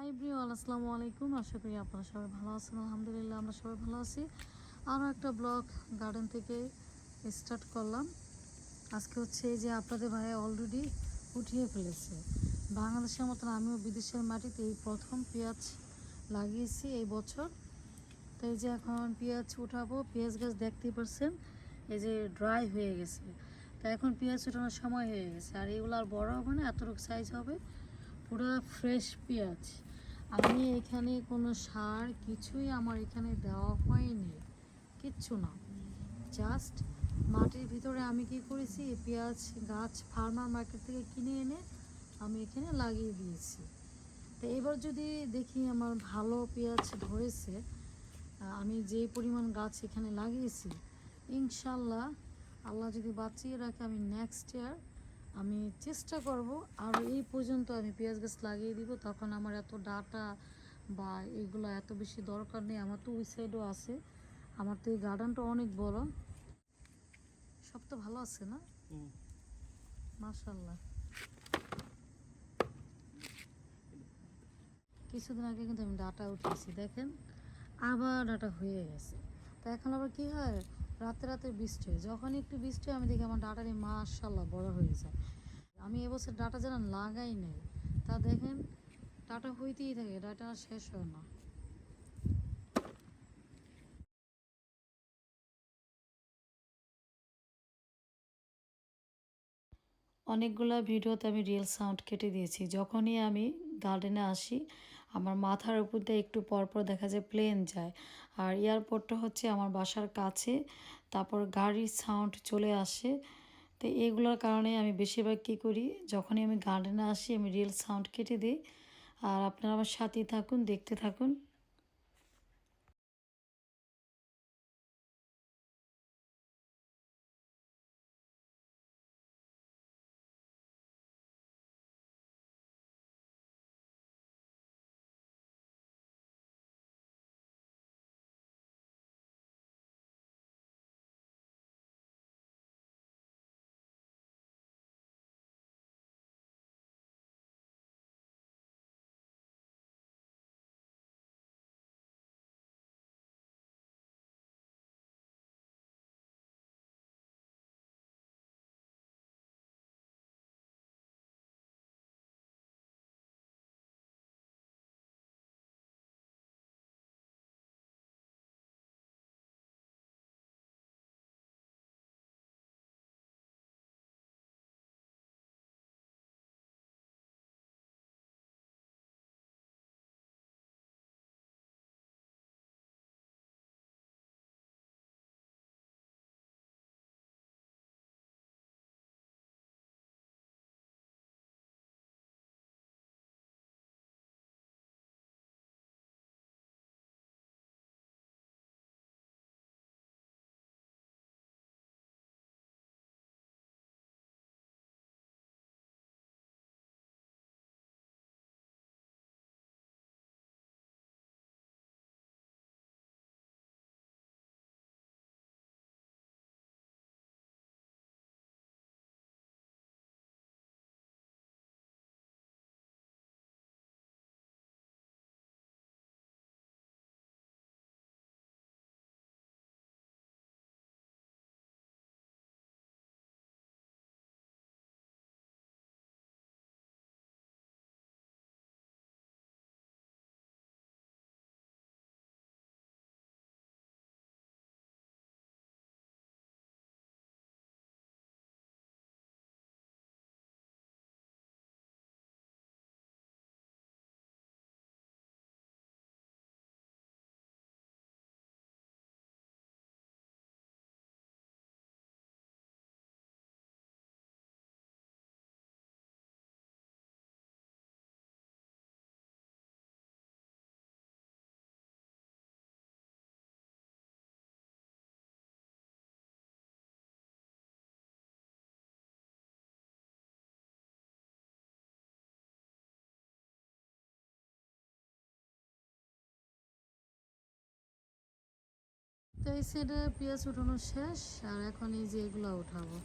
High ব্রিওয়াল আসসালামু আলাইকুম। আশা করি আপনারা সবাই ভালো আছেন। আলহামদুলিল্লাহ, আমরা সবাই ভালো আছি। আরও একটা ব্লগ গার্ডেন থেকে স্টার্ট করলাম। আজকে হচ্ছে এই যে আপনাদের ভাই অলরেডি উঠিয়ে ফেলেছে। বাংলাদেশের মতন আমিও বিদেশের মাটিতে এই প্রথম পেঁয়াজ লাগিয়েছি এই বছর। তো এই যে এখন পেঁয়াজ উঠাবো। পেঁয়াজ গাছ দেখতেই পারছেন, এই যে ড্রাই হয়ে গেছে। তা এখন পেঁয়াজ উঠানোর সময় হয়ে গেছে। আর এগুলো আর বড় হবে না এতটুকু সাইজ হবে। পুরো ফ্রেশ পেঁয়াজ। আমি এখানে কোনো সার কিছুই আমার এখানে দেওয়া হয়নি, কিচ্ছু না। জাস্ট মাটির ভিতরে আমি কি করেছি পেঁয়াজ গাছ ফার্মার মার্কেট থেকে কিনে এনে আমি এখানে লাগিয়ে দিয়েছি। তো এবার যদি দেখি আমার ভালো পেঁয়াজ ধরেছে আমি যে পরিমাণ গাছ এখানে লাগিয়েছি, ইনশাল্লাহ আল্লাহ যদি বাঁচিয়ে রাখে, আমি নেক্সট ইয়ার আমি চেষ্টা করব আর এই পর্যন্ত আমি পেঁয়াজ গাছ লাগিয়ে দিব তখন আমার এত ডাটা বা এগুলো এত বেশি দরকার নেই আমার তো ওই সাইডও আছে। আমার তো এই গার্ডেনটা অনেক বড়। সব তো ভালো আছে না? মাশাল্লাহ কিছুদিন আগে কিন্তু আমি ডাটা উঠিয়েছি দেখেন আবার ডাটা হয়ে গেছে। তা এখন আবার কি হয়? রাতে রাতে বৃষ্টি হয়। যখন একটু বৃষ্টি হয়, আমি দেখি আমার ডাটারি মাশাল্লাহ বড় হয়ে যায়। আমি এবছর ডাটা যেন লাগাই নাই। তা দেখেন, ডাটা হইতেই থাকে, ডাটা শেষ হয় না। অনেকগুলো ভিডিওতে আমি রিয়েল সাউন্ড কেটে দিয়েছি। যখনই আমি গার্ডেনে আসি আমার মাথার উপর দিয়ে একটু পরপর দেখা যায় প্লেন যায়। আর এয়ারপোর্টটা হচ্ছে আমার বাসার কাছে, তারপর গাড়ির সাউন্ড চলে আসে। তো এগুলোর কারণে আমি বেশিরভাগ কী করি, যখনই আমি গার্ডেনে আসি, আমি রিয়েল সাউন্ড কেটে দিই। আর আপনারা আমার সাথেই থাকুন, দেখতে থাকুন। তো এই পেঁয়াজ উঠানো শেষ আর এখন এই যে এগুলো উঠাবো।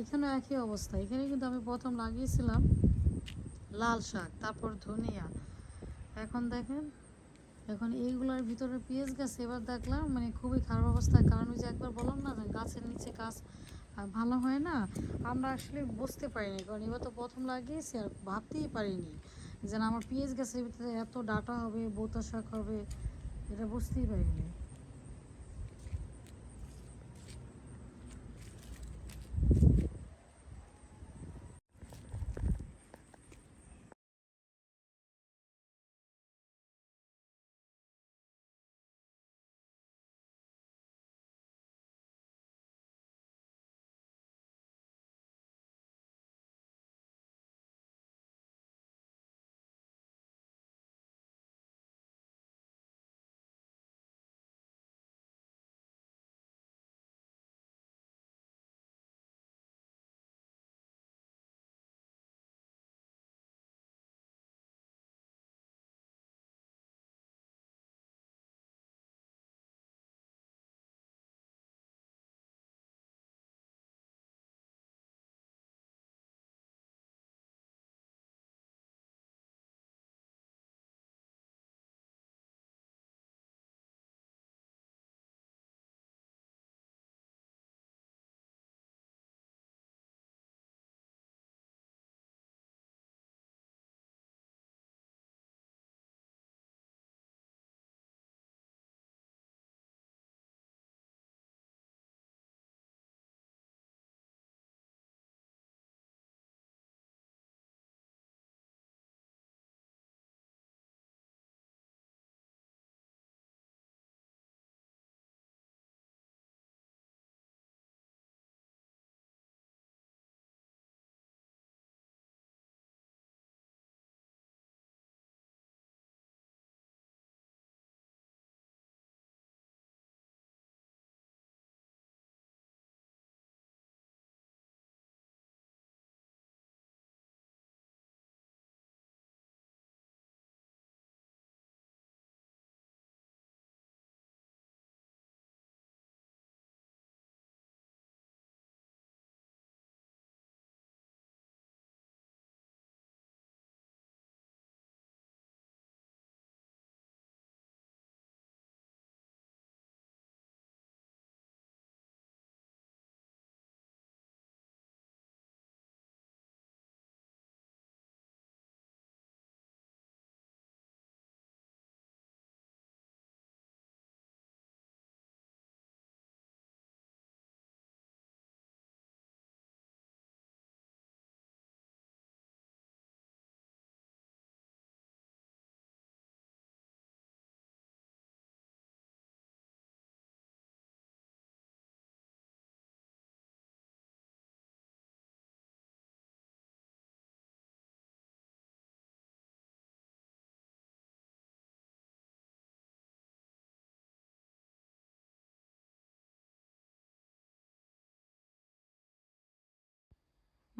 এখানে একই অবস্থা। এখানে কিন্তু আমি প্রথম লাগিয়েছিলাম লাল শাক তারপর ধনিয়া। এখন দেখেন এখন এইগুলোর ভিতরে পেঁয়াজ গাছ এবার দেখলাম মানে খুবই খারাপ অবস্থা। কারণ ওই যে একবার বললাম না গাছের নিচে আহ, ভালো হয় না আমরা আসলে বুঝতে পারিনি। কারণ এবার তো প্রথম লাগিয়েছি আর ভাবতেই পারিনি যে না আমার পেঁয়াজ গাছের ভিতরে এত ডাটা হবে বোতা শাক হবে এটা বুঝতেই পারিনি।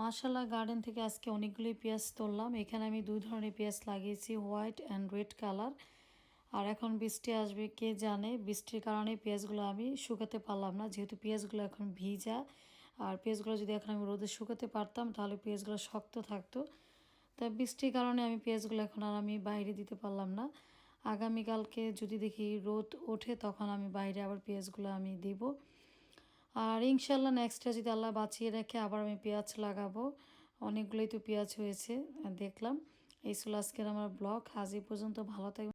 মার্শাল্লাহ গার্ডেন থেকে আজকে অনেকগুলি পেঁয়াজ তুললাম। এখানে আমি দুই ধরনের পেঁয়াজ লাগিয়েছি হোয়াইট অ্যান্ড রেড কালার আর এখন বৃষ্টি আসবে, কে জানে? বৃষ্টির কারণে পেঁয়াজগুলো আমি শুকাতে পারলাম না। যেহেতু পেঁয়াজগুলো এখন ভিজা, আর পেঁয়াজগুলো যদি এখন আমি রোদে শুকাতে পারতাম, তাহলে পেঁয়াজগুলো শক্ত থাকতো। তাই বৃষ্টির কারণে আমি পেঁয়াজগুলো এখন আর আমি বাইরে দিতে পারলাম না। আগামীকালকে যদি দেখি রোদ ওঠে, তখন আমি বাইরে আবার পেঁয়াজগুলো আমি দিব। আর ইনশাল্লাহ নেক্সটটা যদি আল্লাহ বাঁচিয়ে রেখে আবার আমি পেঁয়াজ লাগাবো, অনেকগুলোই তো পেঁয়াজ হয়েছে, দেখলাম। এই ছিল আজকের আমার ব্লগ আজ পর্যন্ত ভালো থাকবে